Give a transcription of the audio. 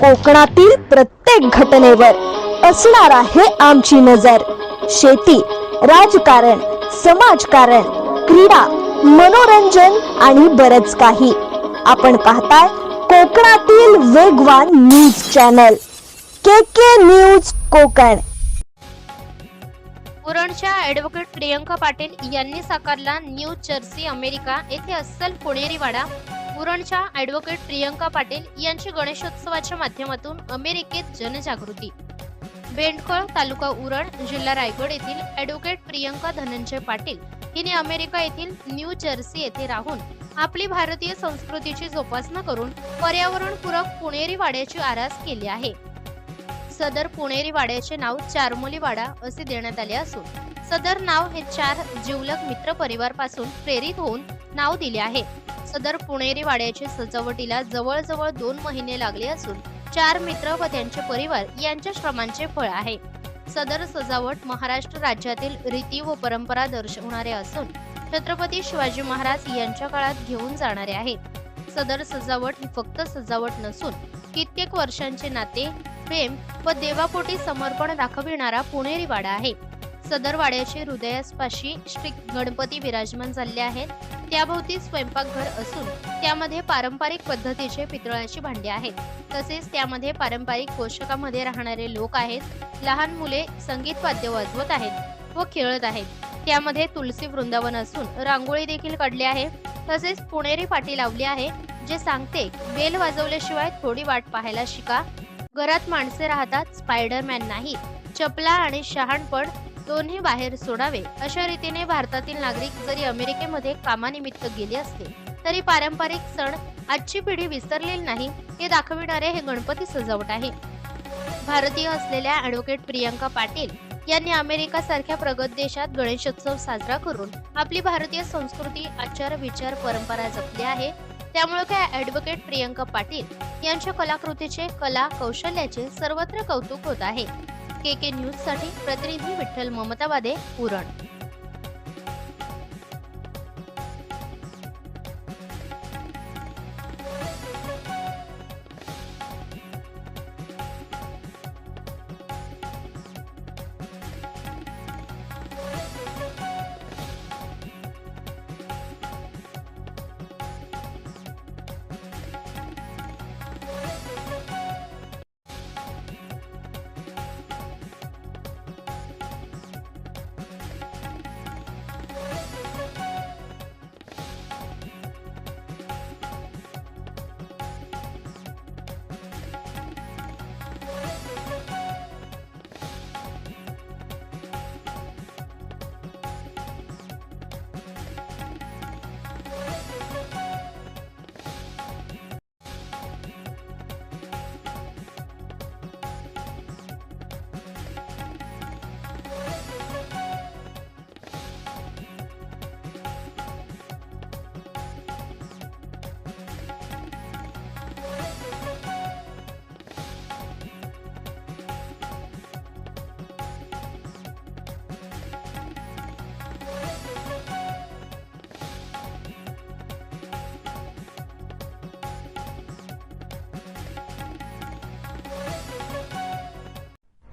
कोकणातील प्रत्येक घटनेवर असणार आहे आमची नजर. शेती राजकारण समाजकारण क्रीडा मनोरंजन आणि बरच काही. आपण पाहताय कोकणातील वेगवान news channel. K K news Konkan. उरणच्या advocate Priyanka Patil यांनी साकारला न्यू जर्सी अमेरिका येथे अस्सल पुणेरीवाडा वाडा उरणच्या ॲडव्होकेट प्रियंका पाटील यांची गणेशोत्सवाच्या माध्यमातून अमेरिकेत जनजागृती. बेंडकळ तालुका उरण जिल्हा रायगड येथील ॲडव्होकेट प्रियंका धनंजय पाटील हिने अमेरिका येथील न्यू जर्सी येथे राहून आपली भारतीय संस्कृतीची जोपासना करून पर्यावरणपूरक पुणेरी वाड्याची आरास केली आहे. सदर पुणेरी वाड्याचे नाव चारमोली वाडा असे देण्यात आले असून सदर नाव हे चार जिवलक मित्र परिवारपासून प्रेरित होऊन नाव दिले आहे. सदर पुणेरी वाड्याच्या सजावटीला जवळजवळ दोन महिने लागले असून चार मित्र व त्यांचे परिवार यांच्या श्रमांचे फळ आहे. सदर सजावट महाराष्ट्र राज्यातील रीती व परंपरा दर्शवणारे असून छत्रपती शिवाजी महाराज यांच्या काळात घेऊन जाणारे आहे. सदर सजावट ही फक्त सजावट नसून कित्येक वर्षांचे नाते प्रेम व देवापोटी समर्पण दाखविणारा पुणेरी वाडा आहे. सदर वाड्याचे हृदयासपाशी श्री गणपती विराजमान झाले आहेत. त्याभोवती स्वयंपाकघर असून त्यामध्ये पारंपरिक पद्धतीचे पितळाची भांडी आहेत. तसेच त्यामध्ये पारंपरिक पोषकामध्ये राहणारे लोक आहेत. लहान मुले संगीत वाद्य वाजवत आहेत व खेळत आहेत. त्यामध्ये तुलसी वृंदावन असून रांगोळी देखील काढली आहे. तसेच पुणेरी पाटी लावली आहे जे सांगते बेल वाजवल्याशिवाय थोडी वाट पाहायला शिका. घरात माणसे राहतात स्पायडरमॅन नाही. चपला आणि शहाणपण दोन्ही बाहेर सोडावे अशा रीतीने भारतातील नागरिक जरी अमेरिकेमध्ये कामानिमित्त गेले असले तरी पारंपरिक सण आजची पिढी विसरलेली नाही हे दाखविणारे हे गणपती सजावट आहे. भारतीय असलेल्या ॲडव्होकेट प्रियंका पाटील यांनी अमेरिका सारख्या प्रगत देशात गणेशोत्सव साजरा करून आपली भारतीय संस्कृती आचार विचार परंपरा जपली आहे. त्यामुळे काय ॲडव्होकेट प्रियंका पाटील यांच्या कलाकृतीचे कला कौशल्याचे सर्वत्र कौतुक होत आहे. के के न्यूजसाठी प्रतिनिधी विठ्ठल ममतावादे पुरण